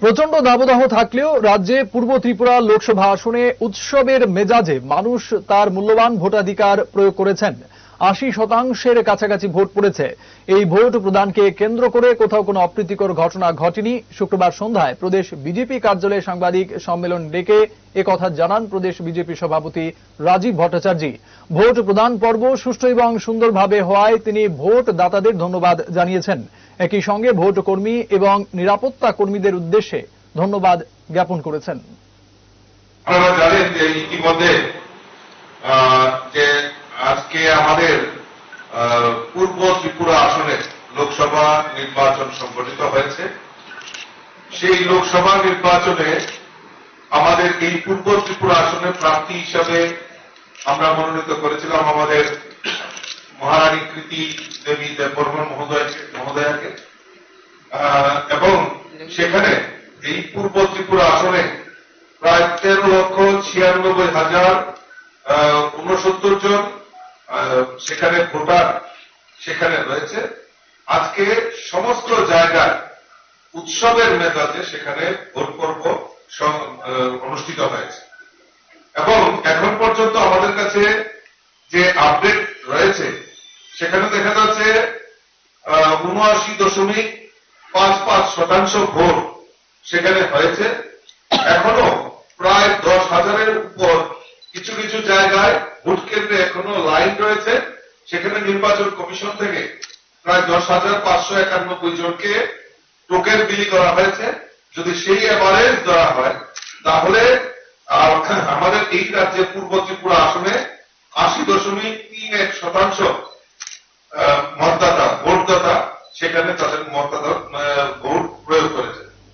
প্রচণ্ড দাবদাহ থাকলেও রাজ্যে পূর্ব ত্রিপুরা লোকসভা আসনে উৎসবের মেজাজে মানুষ তার মূল্যবান ভোটাধিকার প্রয়োগ করেছেন। আশি শতাংশের কাছাকাছি ভোট পড়েছে। এই ভোট প্রদানকে কেন্দ্র করে কোথাও কোনো অপ্রীতিকর ঘটনা ঘটেনি। শুক্রবার সন্ধ্যায় প্রদেশ বিজেপি কার্যালয়ে সাংবাদিক সম্মেলন ডেকে একথা জানান প্রদেশ বিজেপি সভাপতি রাজীব ভট্টাচার্য। ভোট প্রদান পর্ব সুষ্ঠু এবং সুন্দরভাবে হওয়ায় তিনি ভোট দাতাদের ধন্যবাদ জানিয়েছেন। একই সঙ্গে ভোট কর্মী এবং নিরাপত্তা কর্মীদের উদ্দেশ্যে ধন্যবাদ জ্ঞাপন করেছেন। আপনারা জানেন যে ইতিমধ্যে আমাদের পূর্ব ত্রিপুরা আসনে লোকসভা নির্বাচন সংগঠিত হয়েছে। সেই লোকসভা নির্বাচনে আমাদের এই পূর্ব ত্রিপুরা আসনের প্রার্থী হিসাবে আমরা মনোনীত করেছিলাম আমাদের মহারানী কৃতি দেবী দেববর্মন মহোদয়কে। মহোদয়াকে এবং সেখানে এই পূর্ব ত্রিপুরা আসনে প্রায় তেরো লক্ষ ছিয়ানব্বই হাজার উনসত্তর জন সেখানে ভোটার সেখানে রয়েছে। আজকে সমস্ত জায়গায় উৎসবের মেজাজে সেখানে ভোট পর্ব অনুষ্ঠিত হয়েছে। এবং এখন পর্যন্ত আমাদের কাছে যে আপডেট রয়েছে, সেখানে দেখা যাচ্ছে উনআশি দশমিক পাঁচ পাঁচ শতাংশ ভোট সেখানে হয়েছে। এখনও প্রায় দশ হাজারের কিছু কিছু জায়গায় ভোট কেন্দ্রে এখনও লাইন রয়েছে। সেখানে নির্বাচন কমিশন থেকে প্রায় দশ হাজার পাঁচশো একানব্বই জনকে টোকেন বিলি করা হয়েছে। যদি সেই অ্যাভারেজ ধরা হয়, তাহলে আমাদের এই রাজ্যে পূর্ব ত্রিপুরা আসনে আশি দশমিক তিন এক শতাংশ মতদাতা, ভোটদাতা সেখানে তাদের মতদাতা ভোট প্রয়োগ করেছে।